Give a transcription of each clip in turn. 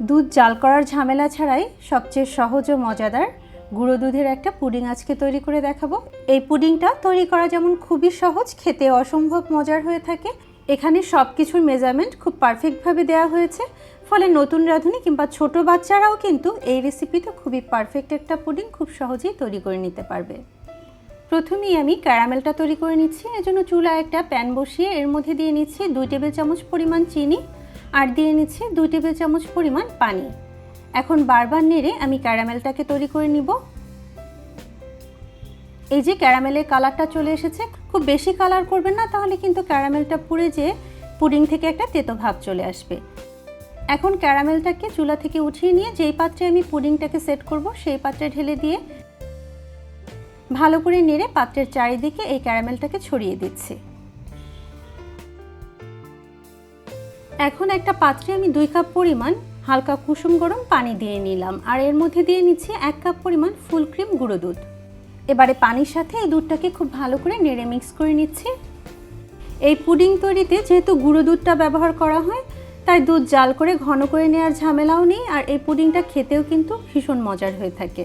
দুধ জাল করার ঝামেলা ছাড়াই সবচেয়ে সহজ ও মজাদার গুঁড়ো দুধের একটা পুডিং আজকে তৈরি করে দেখাবো। এই পুডিংটা তৈরি করা যেমন খুবই সহজ, খেতে অসম্ভব মজার হয়ে থাকে। এখানে সব কিছুর মেজারমেন্ট খুব পারফেক্টভাবে দেওয়া হয়েছে। ফলে নতুন রাঁধুনি কিংবা ছোট বাচ্চারাও কিন্তু এই রেসিপিতে খুবই পারফেক্ট একটা পুডিং খুব সহজেই তৈরি করে নিতে পারবে। প্রথমেই আমি ক্যারামেলটা তৈরি করে নিচ্ছি। এজন্য চুলায় একটা প্যান বসিয়ে এর মধ্যে দিয়ে নিচ্ছি দুই টেবিল চামচ পরিমাণ চিনি। আর দিয়ে নিচ্ছি দুই টেবিল চামচ পরিমাণ পানি। এখন বারবার নেড়ে আমি ক্যারামেলটাকে তৈরি করে নিব। এই যে ক্যারামেলের কালারটা চলে এসেছে, খুব বেশি কালার করবেন না, তাহলে কিন্তু ক্যারামেলটা পুড়ে যেয়ে পুডিং থেকে একটা তেতো ভাব চলে আসবে। এখন ক্যারামেলটাকে চুলা থেকে উঠিয়ে নিয়ে যেই পাত্রে আমি পুডিংটাকে সেট করব, সেই পাত্রে ঢেলে দিয়ে ভালো করে নেড়ে পাত্রের চারিদিকে এই ক্যারামেলটাকে ছড়িয়ে দিচ্ছি। এখন একটা পাত্রে আমি দুই কাপ পরিমাণ হালকা কুসুম গরম পানি দিয়ে নিলাম। আর এর মধ্যে দিয়ে নিচ্ছি এক কাপ পরিমাণ ফুল ক্রিম গুঁড়ো দুধ। এবারে পানির সাথে এই দুধটাকে খুব ভালো করে নেড়ে মিক্স করে নিচ্ছি। এই পুডিং তৈরিতে যেহেতু গুঁড়ো দুধটা ব্যবহার করা হয়, তাই দুধ জাল করে ঘন করে নেওয়ার ঝামেলাও নেই, আর এই পুডিংটা খেতেও কিন্তু ভীষণ মজার হয়ে থাকে।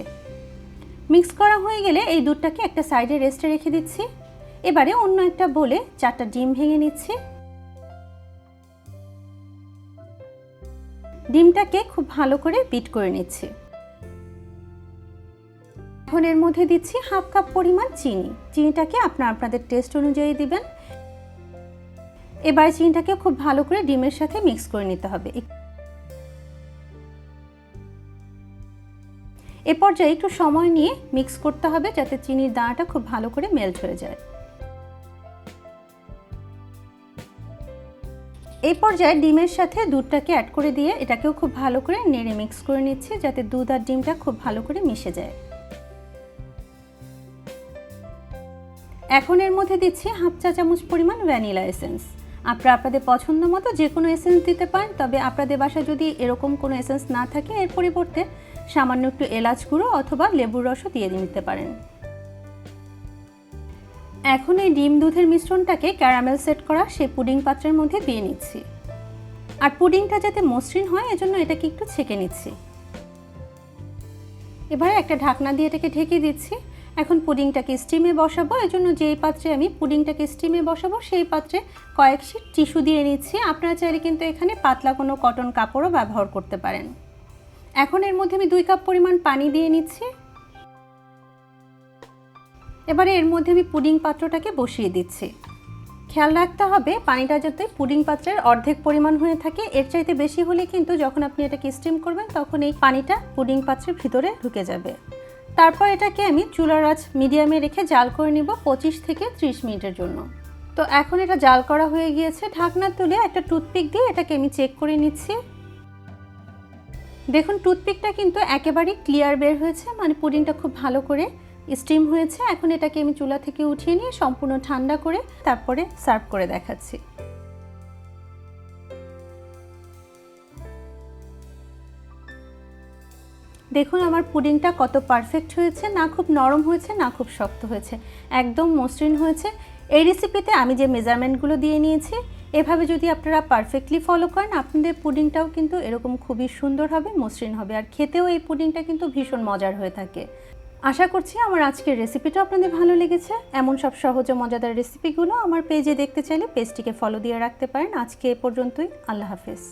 মিক্স করা হয়ে গেলে এই দুধটাকে একটা সাইডে রেস্টে রেখে দিচ্ছি। এবারে অন্য একটা বলে চারটা ডিম ভেঙে নিচ্ছি। ডিমটাকে খুব ভালো করে বিট করে নিচ্ছি। এখন এর মধ্যে দিচ্ছি হাফ কাপ পরিমাণ চিনি। চিনিটাকে আপনার আপনাদের টেস্ট অনুযায়ী দিবেন। এবার চিনিটাকে খুব ভালো করে ডিমের সাথে মিক্স করে নিতে হবে। এ পর্যায়ে একটু সময় নিয়ে মিক্স করতে হবে যাতে চিনির দানাটা খুব ভালো করে মেল্ট হয়ে যায়। এই পর্যায়ে ডিমের সাথে দুধটাকে অ্যাড করে দিয়ে এটাকেও খুব ভালো করে নেড়ে মিক্স করে নিচ্ছি যাতে দুধ আর ডিমটা খুব ভালো করে মিশে যায়। এখন এর মধ্যে দিচ্ছি হাফ চা চামচ পরিমাণ ভ্যানিলা এসেন্স আপনারা আপনাদের পছন্দ মতো যে কোনো এসেন্স দিতে পারেন, তবে আপনাদের বাসায় যদি এরকম কোনো এসেন্স না থাকে, এর পরিবর্তে সামান্য একটু এলাচ গুঁড়ো অথবা লেবুর রসও দিয়ে নিতে পারেন। এখন এই ডিম দুধের মিশ্রণটাকে ক্যারামেল সেট করা সেই পুডিং পাত্রের মধ্যে দিয়ে নিচ্ছি। আর পুডিংটা যাতে মসৃণ হয়, এজন্য এটাকে একটু ছেঁকে নিচ্ছি। এবারে একটা ঢাকনা দিয়ে এটাকে ঢেকে দিচ্ছি। এখন পুডিংটাকে স্টিমে বসাবো, এজন্য যেই পাত্রে আমি পুডিংটাকে স্টিমে বসাবো, সেই পাত্রে কয়েক শিট টিস্যু দিয়ে নিচ্ছি। আপনারা চাইলে কিন্তু এখানে পাতলা কোনো কটন কাপড়ও ব্যবহার করতে পারেন। এখন এর মধ্যে আমি দুই কাপ পরিমাণ পানি দিয়ে নিচ্ছি। এবারে এর মধ্যে আমি পুডিং পাত্রটাকে বসিয়ে দিচ্ছি। খেয়াল রাখতে হবে, পানিটা যাতে পুডিং পাত্রের অর্ধেক পরিমাণ হয়ে থাকে। এর চাইতে বেশি হলে কিন্তু যখন আপনি এটাকে স্টিম করবেন, তখন এই পানিটা পুডিং পাত্রের ভিতরে ঢুকে যাবে। তারপর এটাকে আমি চুলার আঁচ মিডিয়ামে রেখে জাল করে নিব পঁচিশ থেকে ত্রিশ মিনিটের জন্য। তো এখন এটা জাল করা হয়ে গিয়েছে। ঢাকনা তুলে একটা টুথপিক দিয়ে এটাকে আমি চেক করে নিচ্ছি। দেখুন, টুথপিকটা কিন্তু একেবারেই ক্লিয়ার বের হয়েছে। মানে পুডিংটা খুব ভালো করে স্টিম হয়েছে, এখন এটাকে আমি চুলা থেকে উঠিয়ে নিয়ে সম্পূর্ণ ঠান্ডা করে তারপরে সার্ভ করে দেখাচ্ছি। দেখুন, আমার পুডিংটা কত পারফেক্ট হয়েছে, না খুব নরম হয়েছে, না খুব শক্ত হয়েছে, একদম মসৃণ হয়েছে। এই রেসিপিতে আমি যে মেজারমেন্টগুলো দিয়ে নিয়েছি, এভাবে যদি আপনারা পারফেক্টলি ফলো করেন, আপনাদের পুডিংটাও কিন্তু এরকম খুবই সুন্দর হবে, মসৃণ হবে, আর খেতেও এই পুডিংটা কিন্তু ভীষণ মজার হয়ে থাকে। আশা করছি আমার আজকের রেসিপিটা আপনাদের ভালো লেগেছে। এমন সব সহজ ও মজাদার রেসিপিগুলো আমার পেজে দেখতে চাইলে পেজটিকে ফলো দিয়ে রাখতে পারেন। আজকে এ পর্যন্তই। আল্লাহ হাফেজ।